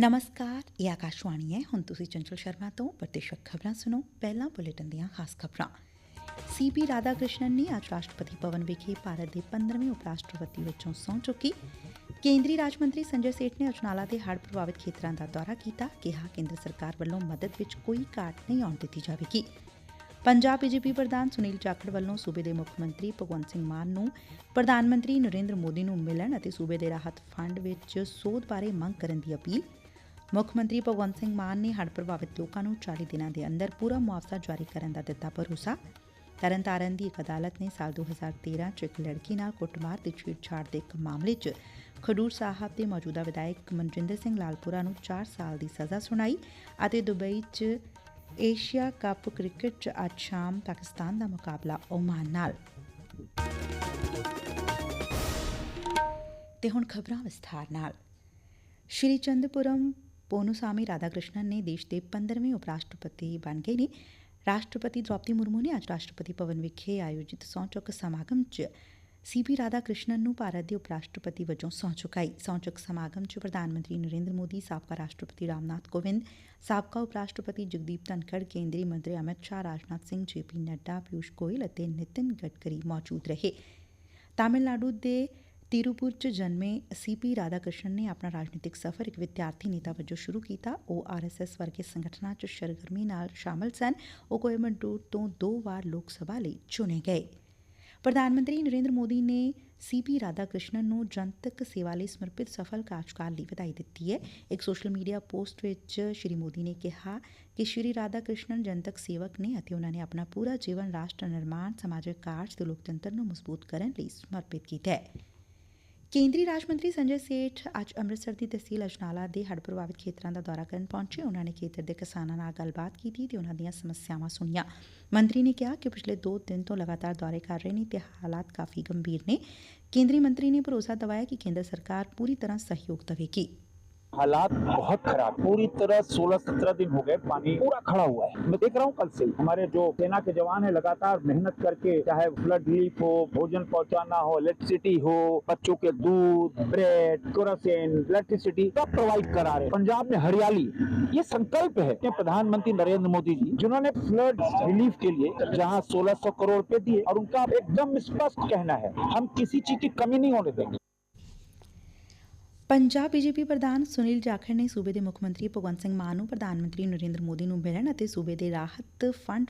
ਨਮਸਕਾਰ, ਇਹ ਆਕਾਸ਼ਵਾਣੀ ਹੈ। ਹੁਣ ਤੁਸੀਂ ਚੰਚਲ ਸ਼ਰਮਾ ਤੋਂ ਪ੍ਰਤੀਸ਼ਤ ਖਬਰਾਂ ਸੁਣੋ। ਪਹਿਲਾਂ ਬੁਲੇਟਿਨ ਦੀਆਂ ਖਾਸ ਖਬਰਾਂ। ਸੀਪੀ ਰਾਧਾ ਕ੍ਰਿਸ਼ਨਨ ਨੇ ਅੱਜ ਰਾਸ਼ਟਰਪਤੀ ਭਵਨ ਵਿਖੇ ਭਾਰਤ ਦੇ 15ਵੇਂ ਉਪ ਰਾਸ਼ਟਰਪਤੀ ਵਜੋਂ ਸਹੁੰ ਚੁੱਕੀ। ਕੇਂਦਰੀ ਰਾਜ ਮੰਤਰੀ ਸੰਜੇ ਸੇਠ ਨੇ ਅਜਨਾਲਾ ਦੇ ਹੜ੍ਹ ਪ੍ਰਭਾਵਿਤ ਖੇਤਰਾਂ ਦਾ ਦੌਰਾ ਕੀਤਾ। ਕਿਹਾ, ਕੇਂਦਰ ਸਰਕਾਰ ਵੱਲੋਂ ਮਦਦ ਵਿੱਚ ਕੋਈ ਘਾਟ ਨਹੀਂ ਆਉਣ ਦਿੱਤੀ ਜਾਵੇਗੀ। ਪੰਜਾਬ ਬੀਜੇਪੀ ਪ੍ਰਧਾਨ ਸੁਨੀਲ ਜਾਖੜ ਵੱਲੋਂ ਸੂਬੇ ਦੇ ਮੁੱਖ ਮੰਤਰੀ ਭਗਵੰਤ ਸਿੰਘ ਮਾਨ ਨੂੰ ਪ੍ਰਧਾਨ ਮੰਤਰੀ ਨਰਿੰਦਰ ਮੋਦੀ ਨੂੰ ਮਿਲਣ ਅਤੇ ਸੂਬੇ ਦੇ ਰਾਹਤ ਫੰਡ ਵਿੱਚ ਸੋਧ ਬਾਰੇ ਮੰਗ ਕਰਨ ਦੀ ਅਪੀਲ। ਮੁੱਖ ਮੰਤਰੀ ਭਗਵੰਤ ਸਿੰਘ ਮਾਨ ਨੇ ਹੜ੍ਹ ਪ੍ਰਭਾਵਿਤ ਲੋਕਾਂ ਨੂੰ 40 ਦਿਨਾਂ ਦੇ ਅੰਦਰ ਪੂਰਾ ਮੁਆਵਜ਼ਾ ਜਾਰੀ ਕਰਨ ਦਾ ਦਿੱਤਾ ਭਰੋਸਾ। ਤਰਨਤਾਰਨ ਦੀ ਇੱਕ ਅਦਾਲਤ ਨੇ ਸਾਲ 2013 ਚ ਇੱਕ ਲੜਕੀ ਨਾਲ ਕੁੱਟਮਾਰ ਤੇ ਛੇੜਛਾੜ ਦੇ ਇੱਕ ਮਾਮਲੇ 'ਚ ਖਡੂਰ ਸਾਹਿਬ ਦੇ ਮੌਜੂਦਾ ਵਿਧਾਇਕ ਮਨਜਿੰਦਰ ਸਿੰਘ ਲਾਲਪੁਰਾ ਨੂੰ 4 ਸਾਲ ਦੀ ਸਜ਼ਾ ਸੁਣਾਈ ਅਤੇ ਦੁਬਈ 'ਚ ਏਸ਼ੀਆ ਕੱਪ ਕ੍ਰਿਕਟ 'ਚ ਅੱਜ ਸ਼ਾਮ ਪਾਕਿਸਤਾਨ ਦਾ ਮੁਕਾਬਲਾ ਓਮਾਨ ਨਾਲ। ਤੇ ਹੁਣ ਖਬਰਾਂ ਵਿਸਥਾਰ ਨਾਲ। ਸ਼੍ਰੀ ਚੰਦਪੁਰਮ ਪੋਨੂਸਾਮੀ ਰਾਧਾਕ੍ਰਿਸ਼ਨਨ ਨੇ ਦੇਸ਼ ਦੇ 15ਵੇਂ ਉਪ ਰਾਸ਼ਟਰਪਤੀ ਬਣ ਗਏ ਨੇ। ਰਾਸ਼ਟਰਪਤੀ ਦ੍ਰੌਪਦੀ ਮੁਰਮੂ ਨੇ ਅੱਜ ਰਾਸ਼ਟਰਪਤੀ ਭਵਨ ਵਿਖੇ ਆਯੋਜਿਤ ਸਹੁੰ ਚੁੱਕ ਸਮਾਗਮ 'ਚ ਸੀਪੀ ਰਾਧਾ ਕ੍ਰਿਸ਼ਨਨ ਨੂੰ ਭਾਰਤ ਦੇ ਉਪ ਰਾਸ਼ਟਰਪਤੀ ਵਜੋਂ ਸਹੁੰ ਚੁਕਾਈ। ਸਹੁੰ ਚੁੱਕ ਸਮਾਗਮ 'ਚ ਪ੍ਰਧਾਨ ਮੰਤਰੀ ਨਰਿੰਦਰ ਮੋਦੀ, ਸਾਬਕਾ ਰਾਸ਼ਟਰਪਤੀ ਰਾਮਨਾਥ ਕੋਵਿੰਦ, ਸਾਬਕਾ ਉਪ ਰਾਸ਼ਟਰਪਤੀ ਜਗਦੀਪ ਧਨਖੜ, ਕੇਂਦਰੀ ਮੰਤਰੀ ਅਮਿਤ ਸ਼ਾਹ, ਰਾਜਨਾਥ ਸਿੰਘ ਜੇਪੀ ਨੱਡਾ ਪਿਊਸ਼ ਗੋਇਲ ਅਤੇ ਨਿਤਿਨ ਗਡਕਰੀ ਮੌਜੂਦ ਰਹੇ। ਤਾਮਿਲਨਾਡੂ ਦੇ ਤਿਰੂਪੁਰ ਚ ਜਨਮੇ ਸੀਪੀ ਰਾਧਾ ਕ੍ਰਿਸ਼ਨ ਨੇ ਆਪਣਾ ਰਾਜਨੀਤਿਕ ਸਫ਼ਰ ਇੱਕ ਵਿਦਿਆਰਥੀ ਨੇਤਾ ਵਜੋਂ ਸ਼ੁਰੂ ਕੀਤਾ। ਉਹ ਆਰਐਸਐਸ ਵਰਗੇ ਸੰਗਠਨਾਂ ਚ ਸਰਗਰਮੀ ਨਾਲ ਸ਼ਾਮਲ ਸਨ। ਉਹ ਕੋਇਮਬਟੂਰ ਤੋਂ ਦੋ ਵਾਰ ਲੋਕ ਸਭਾ ਲਈ ਚੁਣੇ ਗਏ। ਪ੍ਰਧਾਨ ਮੰਤਰੀ ਨਰਿੰਦਰ ਮੋਦੀ ਨੇ ਸੀਪੀ ਰਾਧਾ ਕ੍ਰਿਸ਼ਨਨ ਨੂੰ ਜਨਤਕ ਸੇਵਾ ਲਈ ਸਮਰਪਿਤ ਸਫਲ ਕਾਰਜਕਾਲ ਲਈ ਵਧਾਈ ਦਿੱਤੀ ਹੈ। ਇੱਕ ਸੋਸ਼ਲ ਮੀਡੀਆ ਪੋਸਟ ਵਿੱਚ ਸ਼੍ਰੀ ਮੋਦੀ ਨੇ ਕਿਹਾ ਕਿ ਸ਼੍ਰੀ ਰਾਧਾ ਕ੍ਰਿਸ਼ਨਨ ਜਨਤਕ ਸੇਵਕ ਨੇ ਅਤੇ ਉਹਨਾਂ ਨੇ ਆਪਣਾ ਪੂਰਾ ਜੀਵਨ ਰਾਸ਼ਟਰ ਨਿਰਮਾਣ, ਸਮਾਜਿਕ ਕਾਰਜ ਤੇ ਲੋਕਤੰਤਰ ਨੂੰ ਮਜ਼ਬੂਤ ਕਰਨ ਲਈ ਸਮਰਪਿਤ ਕੀਤਾ ਹੈ। ਕੇਂਦਰੀ ਰਾਜ ਮੰਤਰੀ ਸੰਜੇ ਸੇਠ ਅੱਜ ਅੰਮ੍ਰਿਤਸਰ ਦੀ ਤਹਿਸੀਲ ਅਜਨਾਲਾ ਦੇ ਹੜ੍ਹ ਪ੍ਰਭਾਵਿਤ ਖੇਤਰਾਂ ਦਾ ਦੌਰਾ ਕਰਨ ਪਹੁੰਚੇ। ਉਹਨਾਂ ਨੇ ਖੇਤਰ ਦੇ ਕਿਸਾਨਾਂ ਨਾਲ ਗੱਲਬਾਤ ਕੀਤੀ ਤੇ ਉਹਨਾਂ ਦੀਆਂ ਸਮੱਸਿਆਵਾਂ ਸੁਣੀਆਂ। ਮੰਤਰੀ ਨੇ ਕਿਹਾ ਕਿ ਪਿਛਲੇ 2 ਦਿਨ ਤੋਂ ਲਗਾਤਾਰ ਦੌਰੇ ਕਰ ਰਹੇ ਨੇ ਤੇ ਹਾਲਾਤ ਕਾਫੀ ਗੰਭੀਰ ਨੇ। ਕੇਂਦਰੀ ਮੰਤਰੀ ਨੇ ਭਰੋਸਾ ਦਿਵਾਇਆ ਕਿ ਕੇਂਦਰ ਸਰਕਾਰ ਪੂਰੀ ਤਰ੍ਹਾਂ ਸਹਿਯੋਗ ਦੇਵੇਗੀ। हालात बहुत खराब। पूरी तरह 16-17 दिन हो गए, पानी पूरा खड़ा हुआ है। मैं देख रहा हूँ कल से हमारे जो सेना के जवान है, लगातार मेहनत करके, चाहे फ्लड रिलीफ हो, भोजन पहुंचाना हो इलेक्ट्रिसिटी हो, बच्चों के दूध ब्रेड केरोसिन इलेक्ट्रिसिटी सब प्रोवाइड करा रहे पंजाब में हरियाली, ये संकल्प है प्रधानमंत्री नरेंद्र मोदी जी, जिन्होंने फ्लड रिलीफ के लिए जहाँ 1600 करोड़ रुपए दिए, और उनका एकदम स्पष्ट कहना है, हम किसी चीज़ की कमी नहीं होने देंगे। ਪੰਜਾਬ ਬੀਜੇਪੀ ਪ੍ਰਧਾਨ ਸੁਨੀਲ ਜਾਖੜ ਨੇ ਸੂਬੇ ਦੇ ਮੁੱਖ ਮੰਤਰੀ ਭਗਵੰਤ ਸਿੰਘ ਮਾਨ ਨੂੰ ਪ੍ਰਧਾਨ ਮੰਤਰੀ ਨਰਿੰਦਰ ਮੋਦੀ ਨੂੰ ਮਿਲਣ ਅਤੇ ਸੂਬੇ ਦੇ ਰਾਹਤ ਫੰਡ,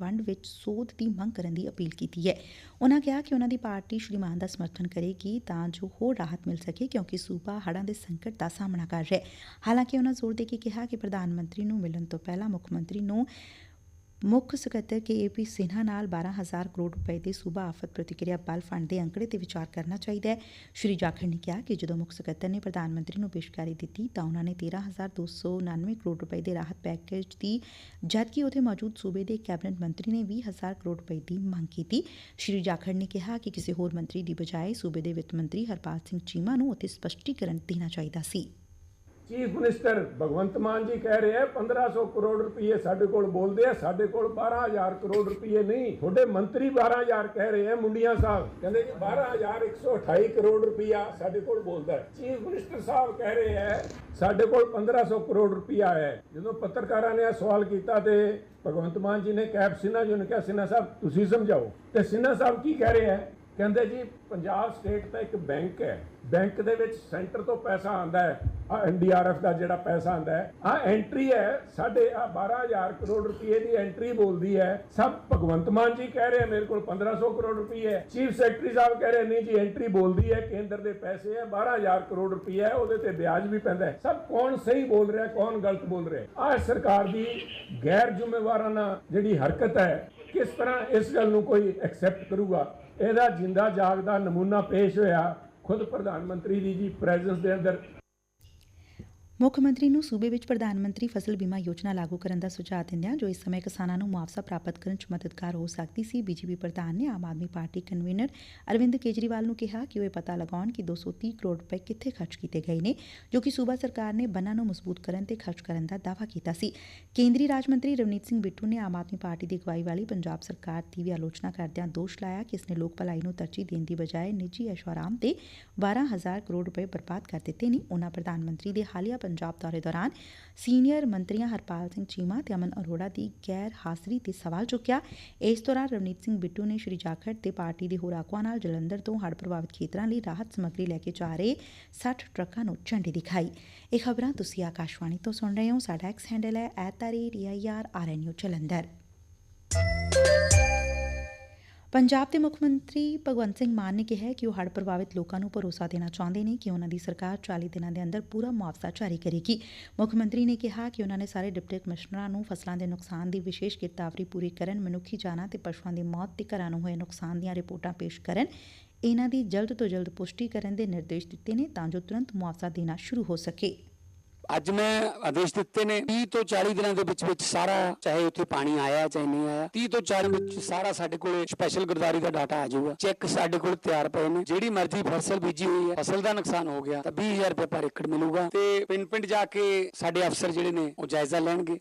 ਵੰਡ ਵਿੱਚ ਸੋਧ ਦੀ ਮੰਗ ਕਰਨ ਦੀ ਅਪੀਲ ਕੀਤੀ ਹੈ। ਉਨ੍ਹਾਂ ਕਿਹਾ ਕਿ ਉਨ੍ਹਾਂ ਦੀ ਪਾਰਟੀ ਸ਼੍ਰੀ ਮਾਨ ਦਾ ਸਮਰਥਨ ਕਰੇਗੀ ਤਾਂ ਜੋ ਹੋਰ ਰਾਹਤ ਮਿਲ ਸਕੇ ਕਿਉਂਕਿ ਸੂਬਾ ਹੜ੍ਹਾਂ ਦੇ ਸੰਕਟ ਦਾ ਸਾਹਮਣਾ ਕਰ ਰਿਹਾ ਹੈ। ਹਾਲਾਂਕਿ ਉਨ੍ਹਾਂ ਜ਼ੋਰ ਦੇ ਕੇ ਕਿਹਾ ਕਿ ਪ੍ਰਧਾਨ ਮੰਤਰੀ ਨੂੰ ਮਿਲਣ ਤੋਂ ਪਹਿਲਾਂ ਮੁੱਖ ਮੰਤਰੀ ਨੂੰ ਮੁੱਖ ਸਕੱਤਰ ਕੇ ਏਪੀ ਸਿਨਹਾ ਨਾਲ 12000 ਕਰੋੜ ਰੁਪਏ ਦੇ ਸੂਬਾ ਆਫਤ ਪ੍ਰਤੀਕਿਰਿਆ ਬਲ ਫੰਡ ਦੇ ਅੰਕੜੇ ਤੇ ਵਿਚਾਰ ਕਰਨਾ ਚਾਹੀਦਾ ਹੈ। ਸ਼੍ਰੀ ਜਾਖੜ ਨੇ ਕਿਹਾ ਕਿ ਜਦੋਂ ਮੁੱਖ ਸਕੱਤਰ ਨੇ ਪ੍ਰਧਾਨ ਮੰਤਰੀ ਨੂੰ ਪੇਸ਼ਕਾਰੀ ਦਿੱਤੀ ਤਾਂ ਉਹਨਾਂ ਨੇ 13299 ਕਰੋੜ ਰੁਪਏ ਦੇ ਰਾਹਤ ਪੈਕੇਜ ਦੀ, ਜਦਕਿ ਉੱਥੇ ਮੌਜੂਦ ਸੂਬੇ ਦੇ ਕੈਬਨਿਟ ਮੰਤਰੀ ਨੇ 20000 ਕਰੋੜ ਰੁਪਏ ਦੀ ਮੰਗ ਕੀਤੀ। ਸ਼੍ਰੀ ਜਾਖੜ ਨੇ ਕਿਹਾ ਕਿ ਕਿਸੇ ਹੋਰ ਮੰਤਰੀ ਦੀ ਬਜਾਏ ਸੂਬੇ ਦੇ ਵਿੱਤ ਮੰਤਰੀ ਹਰਪਾਲ ਸਿੰਘ ਚੀਮਾ ਨੂੰ ਉੱਥੇ ਸਪਸ਼ਟੀਕਰਨ ਦੇਣਾ ਚਾਹੀਦਾ ਸੀ। ਚੀਫ ਮਿਨਿਸਟਰ ਭਗਵੰਤ ਮਾਨ ਜੀ ਕਹਿ ਰਹੇ ਆ 1500 ਕਰੋੜ ਰੁਪਏ ਸਾਡੇ ਕੋਲ ਬੋਲਦੇ ਆ, ਸਾਡੇ ਕੋਲ 12000 ਕਰੋੜ ਰੁਪਏ ਨਹੀਂ। ਤੁਹਾਡੇ ਮੰਤਰੀ 12000 ਕਹਿ ਰਹੇ ਆ, ਮੁੰਡੀਆਂ ਸਾਹਿਬ। ਕਹਿੰਦੇ ਕਿ 12128 ਕਰੋੜ ਰੁਪਇਆ ਸਾਡੇ ਕੋਲ ਬੋਲਦਾ ਹੈ। ਚੀਫ ਮਿਨਿਸਟਰ ਸਾਹਿਬ ਕਹਿ ਰਹੇ ਆ, ਸਾਡੇ ਕੋਲ 1500 ਕਰੋੜ ਰੁਪਇਆ ਹੈ। ਜਦੋਂ ਪੱਤਰਕਾਰਾਂ ਨੇ ਇਹ ਸਵਾਲ ਕੀਤਾ ਤੇ ਭਗਵੰਤ ਮਾਨ ਜੀ ਨੇ ਕੈਪ ਸਿਨਹਾ ਜੀ ਨੂੰ ਕਿਹਾ, ਸਿਨਹਾ ਸਾਹਿਬ, ਤੁਸੀਂ ਸਮਝਾਓ। ਤੇ ਸਿਨਹਾ ਸਾਹਿਬ ਕੀ ਕਹਿ ਰਹੇ ਆ? ਕਹਿੰਦੇ ਜੀ, ਪੰਜਾਬ ਸਟੇਟ ਦਾ ਇੱਕ ਬੈਂਕ ਹੈ। ਬੈਂਕ ਦੇ ਵਿੱਚ ਸੈਂਟਰ ਤੋਂ ਪੈਸਾ ਆਂਦਾ ਹੈ। ਆ ਐਨਡੀਆਰਐਫ ਦਾ ਜਿਹੜਾ ਪੈਸਾ ਆਂਦਾ ਹੈ। ਆ ਐਂਟਰੀ ਹੈ, ਸਾਡੇ ਆ 12000 ਕਰੋੜ ਰੁਪਏ ਦੀ ਐਂਟਰੀ ਬੋਲਦੀ ਹੈ। ਸਭ ਭਗਵੰਤ ਮਾਨ ਜੀ ਕਹਿ ਰਹੇ ਮੇਰੇ ਕੋਲ 1500 ਕਰੋੜ ਰੁਪਏ ਹੈ। ਚੀਫ ਸੈਕਟਰੀ ਸਾਹਿਬ ਕਹਿ ਰਹੇ ਨਹੀਂ ਜੀ ਐਂਟਰੀ ਬੋਲਦੀ ਹੈ, ਕੇਂਦਰ ਦੇ ਪੈਸੇ ਹੈ 12000 ਕਰੋੜ ਰੁਪਏ ਹੈ, ਉਹਦੇ ਤੇ ਵਿਆਜ ਵੀ ਪੈਂਦਾ ਹੈ। ਸਭ ਕੌਣ ਸਹੀ ਬੋਲ ਰਿਹਾ, ਕੌਣ ਗਲਤ ਬੋਲ ਰਿਹਾ ਆ ਸਰਕਾਰ ਦੀ ਗੈਰ ਜ਼ਿੰਮੇਵਾਰਾਨਾ ਜਿਹੜੀ ਹਰਕਤ ਹੈ, ਕਿਸ ਤਰ੍ਹਾਂ ਇਸ ਗੱਲ ਨੂੰ ਕੋਈ ਐਕਸੈਪਟ ਕਰੂਗਾ? ਇਹਦਾ ਜਿੰਦਾ ਜਾਗਦਾ ਨਮੂਨਾ ਪੇਸ਼ ਹੋਇਆ ਖੁਦ ਪ੍ਰਧਾਨ ਮੰਤਰੀ ਦੀ ਜੀ ਪ੍ਰੈਜ਼ੈਂਸ ਦੇ ਅੰਦਰ। ਮੁੱਖ ਮੰਤਰੀ ਨੂੰ ਸੂਬੇ ਵਿੱਚ ਪ੍ਰਧਾਨ ਮੰਤਰੀ ਫਸਲ ਬੀਮਾ ਯੋਜਨਾ ਲਾਗੂ ਕਰਨ ਦਾ ਸੁਝਾਅ ਦਿੰਦਿਆਂ ਜੋ ਇਸ ਸਮੇਂ ਕਿਸਾਨਾਂ ਨੂੰ ਮੁਆਵਜ਼ਾ ਪ੍ਰਾਪਤ ਕਰਨ 'ਚ ਮਦਦਗਾਰ ਹੋ ਸਕਦੀ ਸੀ, ਬੀਜੇਪੀ ਪ੍ਰਧਾਨ ਨੇ ਆਮ ਆਦਮੀ ਪਾਰਟੀ ਕਨਵੀਨਰ ਅਰਵਿੰਦ ਕੇਜਰੀਵਾਲ ਨੂੰ ਕਿਹਾ ਕਿ ਉਹ ਇਹ ਪਤਾ ਲਗਾਉਣ ਕਿ 230 ਕਰੋੜ ਰੁਪਏ ਕਿੱਥੇ ਖਰਚ ਕੀਤੇ ਗਏ ਨੇ, ਜੋ ਕਿ ਸੂਬਾ ਸਰਕਾਰ ਨੇ ਬੰਨਾਂ ਨੂੰ ਮਜ਼ਬੂਤ ਕਰਨ ਤੇ ਖਰਚ ਕਰਨ ਦਾ ਦਾਅਵਾ ਕੀਤਾ ਸੀ। ਕੇਂਦਰੀ ਰਾਜ ਮੰਤਰੀ ਰਵਨੀਤ ਸਿੰਘ ਬਿੱਟੂ ਨੇ ਆਮ ਆਦਮੀ ਪਾਰਟੀ ਦੀ ਅਗਵਾਈ ਵਾਲੀ ਪੰਜਾਬ ਸਰਕਾਰ ਦੀ ਵੀ ਆਲੋਚਨਾ ਕਰਦਿਆਂ ਦੋਸ਼ ਲਾਇਆ ਕਿ ਇਸ ਨੇ ਲੋਕ ਭਲਾਈ ਨੂੰ ਤਰਜੀਹ ਦੇਣ ਦੀ ਬਜਾਏ ਨਿੱਜੀ ਐਸ਼ੋ ਆਰਾਮ ਤੇ 12000 ਕਰੋੜ ਰੁਪਏ ਬਰਬਾਦ ਕਰ ਦਿੱਤੇ ਨੇ। ਉਨ੍ਹਾਂ ਪ੍ਰਧਾਨ ਮੰਤਰੀ ਦੇ ਹਾਲੀਆ ਪੰਜਾਬ ਦੌਰੇ ਦੌਰਾਨ ਸੀਨੀਅਰ ਮੰਤਰੀਆਂ ਹਰਪਾਲ ਸਿੰਘ ਚੀਮਾ ਤੇ ਅਮਨ ਅਰੋੜਾ ਦੀ ਗੈਰ ਹਾਜ਼ਰੀ ਤੇ ਸਵਾਲ ਚੁੱਕਿਆ। ਇਸ ਦੌਰਾਨ ਰਵਨੀਤ ਸਿੰਘ ਬਿੱਟੂ ਨੇ ਸ਼੍ਰੀ ਜਾਖੜ ਤੇ ਪਾਰਟੀ ਦੇ ਹੋਰ ਆਗੂਆਂ ਨਾਲ ਜਲੰਧਰ ਤੋਂ ਹੜ੍ਹ ਪ੍ਰਭਾਵਿਤ ਖੇਤਰਾਂ ਲਈ ਰਾਹਤ ਸਮੱਗਰੀ ਲੈ ਕੇ ਜਾ ਰਹੇ 60 ਟਰੱਕਾਂ ਨੂੰ ਝੰਡੀ ਦਿਖਾਈ। ਇਹ ਖਬਰਾਂ ਤੁਸੀਂ ਆਕਾਸ਼ਵਾਣੀ ਤੋਂ ਸੁਣ ਰਹੇ ਹੋ। ਸਾਡਾ ਐਕਸ ਹੈਂਡਲ ਹੈ @air ਜਲੰਧਰ। ਪੰਜਾਬ ਦੇ ਮੁੱਖ ਮੰਤਰੀ ਭਗਵੰਤ ਸਿੰਘ ਮਾਨ ਨੇ ਕਿਹਾ ਕਿ ਉਹ ਹੜ੍ਹ ਪ੍ਰਭਾਵਿਤ ਲੋਕਾਂ ਨੂੰ ਭਰੋਸਾ ਦੇਣਾ ਚਾਹੁੰਦੇ ਨੇ ਕਿ ਉਹਨਾਂ ਦੀ ਸਰਕਾਰ 40 ਦਿਨਾਂ ਦੇ ਅੰਦਰ ਪੂਰਾ ਮੁਆਵਜ਼ਾ ਜਾਰੀ ਕਰੇਗੀ। ਮੁੱਖ ਮੰਤਰੀ ਨੇ ਕਿਹਾ ਕਿ ਉਹਨਾਂ ਨੇ ਸਾਰੇ ਡਿਪਟੀ ਕਮਿਸ਼ਨਰਾਂ ਨੂੰ ਫਸਲਾਂ ਦੇ ਨੁਕਸਾਨ ਦੀ ਵਿਸ਼ੇਸ਼ ਗਿਰਤਾਵਰੀ ਪੂਰੀ ਕਰਨ, ਮਨੁੱਖੀ ਜਾਨਾਂ ਤੇ ਪਸ਼ੂਆਂ ਦੀ ਮੌਤ ਤੇ ਘਰਾਂ ਨੂੰ ਹੋਏ ਨੁਕਸਾਨ ਦੀਆਂ ਰਿਪੋਰਟਾਂ ਪੇਸ਼ ਕਰਨ, ਇਹਨਾਂ ਦੀ ਜਲਦ ਤੋਂ ਜਲਦ ਪੁਸ਼ਟੀ ਕਰਨ ਦੇ ਨਿਰਦੇਸ਼ ਦਿੱਤੇ ਨੇ ਤਾਂ ਜੋ ਤੁਰੰਤ ਮੁਆਵਜ਼ਾ ਦੇਣਾ ਸ਼ੁਰੂ ਹੋ ਸਕੇ। ਅੱਜ ਮੈਂ ਆਦੇਸ਼ ਦਿੱਤੇ ਨੇ। 30 ਤੋਂ 40 ਦਿਨਾਂ ਦੇ ਵਿੱਚ ਵਿੱਚ ਸਾਰਾ, ਚਾਹੇ ਉੱਥੇ ਪਾਣੀ ਆਇਆ, ਚਾਹੇ ਨਹੀਂ ਆਇਆ 30 ਤੋਂ 40 ਵਿੱਚ ਸਾਰਾ ਸਾਡੇ ਕੋਲ ਸਪੈਸ਼ਲ ਗੁਰਦਾਰੀ ਦਾ ਡਾਟਾ ਆ ਜਾਊਗਾ। ਚੈੱਕ ਸਾਡੇ ਕੋਲ ਤਿਆਰ ਪਏ ਨੇ। ਜਿਹੜੀ ਮਰਜ਼ੀ ਫਸਲ ਬੀਜੀ ਹੋਈ ਹੈ, ਫਸਲ ਦਾ ਨੁਕਸਾਨ ਹੋ ਗਿਆ, ਤਾਂ 20000 ਰੁਪਏ ਪਰ ਏਕੜ ਮਿਲੂਗਾ ਤੇ ਪਿੰਡ ਪਿੰਡ ਜਾ ਕੇ ਸਾਡੇ ਅਫਸਰ ਜਿਹੜੇ ਨੇ, ਉਹ ਜਾਇਜ਼ਾ ਲੈਣਗੇ।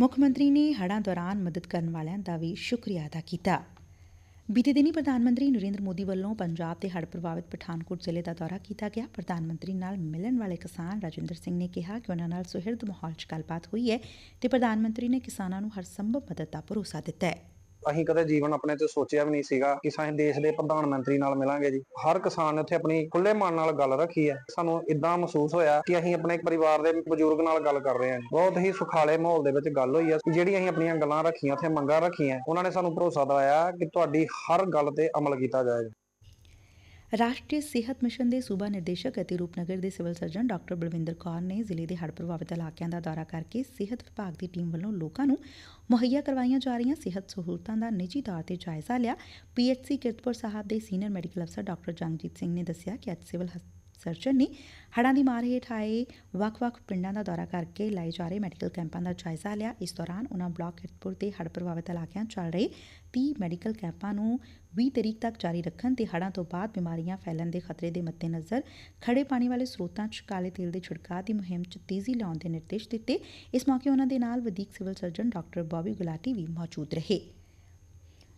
ਮੁੱਖ ਮੰਤਰੀ ਨੇ ਹੜ੍ਹਾਂ ਦੌਰਾਨ ਮਦਦ ਕਰਨ ਵਾਲਿਆਂ ਦਾ ਵੀ ਸ਼ੁਕਰੀਆ ਅਦਾ ਕੀਤਾ। ਬੀਤੇ ਦਿਨੀ ਪ੍ਰਧਾਨ ਮੰਤਰੀ ਨਰਿੰਦਰ ਮੋਦੀ ਵੱਲੋਂ ਪੰਜਾਬ ਦੇ ਹੜ੍ਹ ਪ੍ਰਭਾਵਿਤ ਪਠਾਨਕੋਟ ਜ਼ਿਲ੍ਹੇ ਦਾ ਦੌਰਾ ਕੀਤਾ ਗਿਆ। ਪ੍ਰਧਾਨ ਮੰਤਰੀ ਨਾਲ ਮਿਲਣ ਵਾਲੇ ਕਿਸਾਨ ਰਾਜਿੰਦਰ ਸਿੰਘ ਨੇ ਕਿਹਾ ਕਿ ਉਹਨਾਂ ਨਾਲ ਸੁਹਿਰਦ ਮਾਹੌਲ 'ਚ ਗੱਲਬਾਤ ਹੋਈ ਹੈ ਤੇ ਪ੍ਰਧਾਨ ਮੰਤਰੀ ਨੇ ਕਿਸਾਨਾਂ ਨੂੰ ਹਰ ਸੰਭਵ ਮਦਦ ਦਾ ਭਰੋਸਾ ਦਿੱਤਾ ਹੈ। ਅਸੀਂ ਕਦੇ ਜੀਵਨ ਆਪਣੇ ਤੇ ਸੋਚਿਆ ਵੀ ਨਹੀਂ ਸੀਗਾ ਕਿ ਅਸੀਂ ਦੇਸ਼ ਦੇ ਪ੍ਰਧਾਨ ਮੰਤਰੀ ਨਾਲ ਮਿਲਾਂਗੇ ਜੀ। ਹਰ ਕਿਸਾਨ ਨੇ ਉੱਥੇ ਆਪਣੀ ਖੁੱਲੇ ਮਨ ਨਾਲ ਗੱਲ ਰੱਖੀ ਹੈ। ਸਾਨੂੰ ਇਦਾਂ ਮਹਿਸੂਸ ਹੋਇਆ ਕਿ ਅਸੀਂ ਆਪਣੇ ਪਰਿਵਾਰ ਦੇ ਬਜ਼ੁਰਗ ਨਾਲ ਗੱਲ ਕਰ ਰਹੇ ਹਾਂ ਬਹੁਤ ਹੀ ਸੁਖਾਲੇ ਮਾਹੌਲ ਦੇ ਵਿੱਚ ਗੱਲ ਹੋਈ ਹੈ ਜਿਹੜੀ ਅਸੀਂ ਆਪਣੀਆਂ ਗੱਲਾਂ ਰੱਖੀਆਂ, ਉੱਥੇ ਮੰਗਾਂ ਰੱਖੀਆਂ, ਉਹਨਾਂ ਨੇ ਸਾਨੂੰ ਭਰੋਸਾ ਦਿਵਾਇਆ ਕਿ ਤੁਹਾਡੀ ਹਰ ਗੱਲ ਤੇ ਅਮਲ ਕੀਤਾ ਜਾਏਗਾ ਰਾਸ਼ਟਰੀ ਸਿਹਤ ਮਿਸ਼ਨ ਦੇ ਸੂਬਾ ਨਿਰਦੇਸ਼ਕ ਅਤੇ ਰੂਪਨਗਰ ਦੇ civil surgeon doctor Balwinder Kaur ਨੇ ਜ਼ਿਲ੍ਹੇ ਦੇ ਹੜ੍ਹ ਪ੍ਰਭਾਵਿਤ ਇਲਾਕਿਆਂ ਦਾ ਦੌਰਾ ਕਰਕੇ ਸਿਹਤ ਵਿਭਾਗ ਦੀ ਟੀਮ ਵੱਲੋਂ ਲੋਕਾਂ ਨੂੰ ਮੁਹੱਈਆ ਕਰਵਾਈਆਂ ਜਾ ਰਹੀਆਂ ਸਿਹਤ ਸਹੂਲਤਾਂ ਦਾ ਨਿੱਜੀ ਤੌਰ ਤੇ ਜਾਇਜ਼ਾ ਲਿਆ। ਪੀਐਚਸੀ ਕਿਰਤਪੁਰ ਸਾਹਿਬ ਦੇ ਸੀਨੀਅਰ ਮੈਡੀਕਲ ਅਫਸਰ ਡਾਕਟਰ ਜੰਗਜੀਤ ਸਿੰਘ ਨੇ ਦੱਸਿਆ ਕਿ ਅੱਜ ਸਿਵਲ ਹਸ- ਸਰਜਨ ਨੇ ਹੜ੍ਹਾਂ ਦੀ ਮਾਰ ਹੇਠ ਆਏ ਵੱਖ-ਵੱਖ ਪਿੰਡਾਂ ਦਾ ਦੌਰਾ ਕਰਕੇ ਲਾਏ ਜਾ ਰਹੇ ਮੈਡੀਕਲ ਕੈਂਪਾਂ ਦਾ ਜਾਇਜ਼ਾ ਲਿਆ। ਇਸ ਦੌਰਾਨ ਉਨ੍ਹਾਂ ਬਲਾਕ ਕਿਰਤਪੁਰ ਦੇ ਹੜ੍ਹ ਪ੍ਰਭਾਵਿਤ ਇਲਾਕਿਆਂ 'ਚ ਚੱਲ ਰਹੇ 30 ਮੈਡੀਕਲ ਕੈਂਪਾਂ ਨੂੰ 20 ਤਰੀਕ ਤੱਕ ਜਾਰੀ ਰੱਖਣ ਤੇ ਹੜ੍ਹਾਂ ਤੋਂ ਬਾਅਦ ਬਿਮਾਰੀਆਂ ਫੈਲਣ ਦੇ ਖਤਰੇ ਦੇ ਮੱਦੇਨਜ਼ਰ ਖੜੇ ਪਾਣੀ ਵਾਲੇ ਸਰੋਤਾਂ 'ਚ ਕਾਲੇ ਤੇਲ ਦੇ ਛਿੜਕਾਅ ਦੀ ਮੁਹਿੰਮ 'ਚ ਤੇਜ਼ੀ ਲਿਆਉਣ ਦੇ ਨਿਰਦੇਸ਼ ਦਿੱਤੇ। ਇਸ ਮੌਕੇ ਉਨ੍ਹਾਂ ਦੇ ਨਾਲ ਵਧੀਕ civil surgeon doctor Bobby Gulati ਵੀ ਮੌਜੂਦ ਰਹੇ।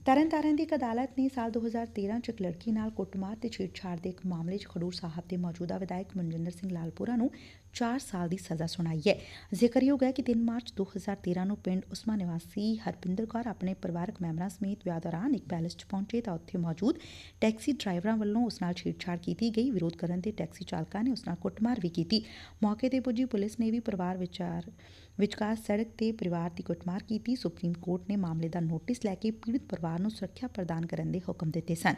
ਤਰਨਤਾਰਨ ਦੀ ਇੱਕ ਅਦਾਲਤ ਨੇ ਸਾਲ 2013 ਚ ਇੱਕ ਲੜਕੀ ਨਾਲ ਕੁੱਟਮਾਰ ਤੇ ਛੇੜਛਾੜ ਦੇ ਇੱਕ ਮਾਮਲੇ 'ਚ ਖਡੂਰ ਸਾਹਿਬ ਦੇ ਮੌਜੂਦਾ ਵਿਧਾਇਕ ਮਨਜਿੰਦਰ ਸਿੰਘ ਲਾਲਪੁਰਾ ਨੂੰ 4 ਸਾਲ ਦੀ ਸਜ਼ਾ ਸੁਣਾਈ ਹੈ। ਜ਼ਿਕਰਯੋਗ ਹੈ ਕਿ 3 ਮਾਰਚ 2013 ਨੂੰ ਪਿੰਡ ਉਸਮਾ ਨਿਵਾਸੀ ਹਰਪਿੰਦਰ ਕੌਰ ਆਪਣੇ ਪਰਿਵਾਰਕ ਮੈਂਬਰਾਂ ਸਮੇਤ ਵਿਆਹ ਦੌਰਾਨ ਇੱਕ ਪੈਲੇਸ 'ਚ ਪਹੁੰਚੇ ਤਾਂ ਉੱਥੇ ਮੌਜੂਦ ਟੈਕਸੀ ਡਰਾਈਵਰਾਂ ਵੱਲੋਂ ਉਸ ਨਾਲ ਛੇੜਛਾੜ ਕੀਤੀ ਗਈ। ਵਿਰੋਧ ਕਰਨ ਤੇ ਟੈਕਸੀ ਚਾਲਕਾਂ ਨੇ ਉਸ ਨਾਲ ਕੁੱਟਮਾਰ ਵੀ ਕੀਤੀ। ਮੌਕੇ ਤੇ ਪੁੱਜੀ ਪੁਲਿਸ ਨੇ ਵੀ ਪਰਿਵਾਰ ਵਿਚਾਰ ਵਿਚਕਾਰ ਸੜਕ ਤੇ ਪਰਿਵਾਰ ਦੀ ਕੁੱਟਮਾਰ ਕੀਤੀ। ਸੁਪਰੀਮ ਕੋਰਟ ਨੇ ਮਾਮਲੇ ਦਾ ਨੋਟਿਸ ਲੈ ਕੇ ਪੀੜਤ ਪਰਿਵਾਰ ਨੂੰ ਸੁਰੱਖਿਆ ਪ੍ਰਦਾਨ ਕਰਨ ਦੇ ਹੁਕਮ ਦਿੱਤੇ ਸਨ।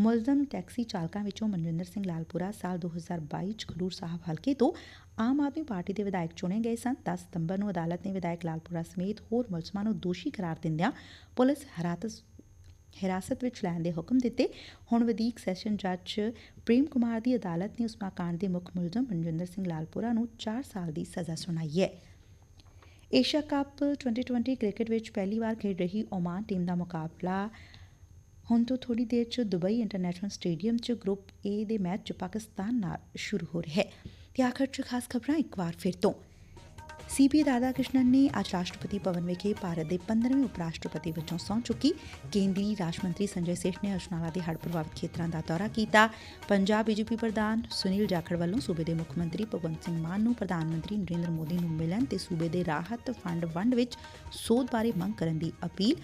ਮੁਲਜ਼ਮ ਟੈਕਸੀ ਚਾਲਕਾਂ ਵਿੱਚੋਂ ਮਨਜਿੰਦਰ ਸਿੰਘ ਲਾਲਪੁਰਾ ਸਾਲ 2022 ਚ ਖਡੂਰ ਸਾਹਿਬ ਹਲਕੇ ਤੋਂ ਆਮ ਆਦਮੀ ਪਾਰਟੀ ਦੇ ਵਿਧਾਇਕ ਚੁਣੇ ਗਏ ਸਨ। 10 ਸਤੰਬਰ ਨੂੰ ਅਦਾਲਤ ਨੇ ਵਿਧਾਇਕ ਲਾਲਪੁਰਾ ਸਮੇਤ ਹੋਰ ਮੁਲਜ਼ਮਾਂ ਨੂੰ ਦੋਸ਼ੀ ਕਰਾਰ ਦਿੰਦਿਆਂ ਪੁਲਿਸ ਹਰਾਤਸ ਹਿਰਾਸਤ ਵਿੱਚ ਲੈਣ ਦੇ ਹੁਕਮ ਦਿੱਤੇ। ਹੁਣ ਵਧੀਕ ਸੈਸ਼ਨ ਜੱਜ ਪ੍ਰੇਮ ਕੁਮਾਰ ਦੀ ਅਦਾਲਤ ਨੇ ਉਸਮਾ ਕਾਂਡ ਦੇ ਮੁੱਖ ਮੁਲਜ਼ਮ ਮਨਜਿੰਦਰ ਸਿੰਘ ਲਾਲਪੁਰਾ ਨੂੰ 4 ਸਾਲ ਦੀ ਸਜ਼ਾ ਸੁਣਾਈ ਹੈ। ਏਸ਼ੀਆ ਕੱਪ 2020 ਕ੍ਰਿਕਟ ਵਿੱਚ ਪਹਿਲੀ ਵਾਰ ਖੇਡ ਰਹੀ ਓਮਾਨ ਟੀਮ ਦਾ ਮੁਕਾਬਲਾ ਹੁਣ ਤੋਂ ਥੋੜੀ ਦੇਰ ਚ ਦੁਬਈ ਇੰਟਰਨੈਸ਼ਨਲ ਸਟੇਡੀਅਮ ਚ ਗਰੁੱਪ ਏ ਦੇ ਮੈਚ ਚ ਪਾਕਿਸਤਾਨ ਨਾਲ ਸ਼ੁਰੂ ਹੋ ਰਿਹਾ ਹੈ। ਤੇ ਆਖਰ ਚ ਖਾਸ ਖਬਰਾਂ ਇੱਕ ਵਾਰ ਫਿਰ ਤੋਂ। ਸੀਪੀ ਰਾਧਾ ਕ੍ਰਿਸ਼ਨਨ ਨੇ ਅੱਜ ਰਾਸ਼ਟਰਪਤੀ ਭਵਨ ਵਿਖੇ ਭਾਰਤ ਦੇ 15ਵੇਂ ਉਪ ਰਾਸ਼ਟਰਪਤੀ ਵਜੋਂ ਸਹੁੰ ਚੁੱਕੀ। ਕੇਂਦਰੀ ਰਾਜ ਮੰਤਰੀ ਸੰਜੇ ਸੇਠ ਨੇ ਅਜਨਾਲਾ ਦੇ ਹੜ੍ਹ ਪ੍ਰਭਾਵਿਤ ਖੇਤਰਾਂ ਦਾ ਦੌਰਾ ਕੀਤਾ। ਪੰਜਾਬ ਬੀਜੇਪੀ ਪ੍ਰਧਾਨ ਸੁਨੀਲ ਜਾਖੜ ਵੱਲੋਂ ਸੂਬੇ ਦੇ ਮੁੱਖ ਮੰਤਰੀ ਭਗਵੰਤ ਸਿੰਘ ਮਾਨ ਨੂੰ ਪ੍ਰਧਾਨ ਮੰਤਰੀ ਨਰਿੰਦਰ ਮੋਦੀ ਨੂੰ ਮਿਲਣ ਤੇ ਸੂਬੇ ਦੇ ਰਾਹਤ ਫੰਡ ਵੰਡ ਵਿੱਚ ਸੋਧ ਬਾਰੇ ਮੰਗ ਕਰਨ ਦੀ ਅਪੀਲ।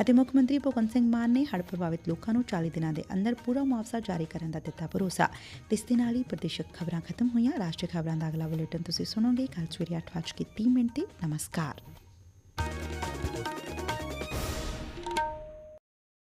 ਅਤੇ ਮੁੱਖ ਮੰਤਰੀ ਭਗਵੰਤ ਸਿੰਘ ਮਾਨ ਨੇ ਹੜ੍ਹ ਪ੍ਰਭਾਵਿਤ ਲੋਕਾਂ ਨੂੰ 40 ਦਿਨਾਂ ਦੇ ਅੰਦਰ ਪੂਰਾ ਮੁਆਵਜ਼ਾ ਜਾਰੀ ਕਰਨ ਦਾ ਦਿੱਤਾ ਭਰੋਸਾ। ਇਸ ਦੇ ਨਾਲ ਹੀ ਪ੍ਰਦੇਸ਼ਕ ਖਬਰਾਂ ਖਤਮ ਹੋਈਆਂ। ਰਾਸ਼ਟਰੀ ਖਬਰਾਂ ਦਾ ਅਗਲਾ ਬੁਲੇਟਿਨ ਤੁਸੀਂ ਸੁਣੋਗੇ। ਕੱਲ ਸਵੇਰੇ 8:30 ਮਿੰਟ ਤੇ ਨਮਸਕਾਰ।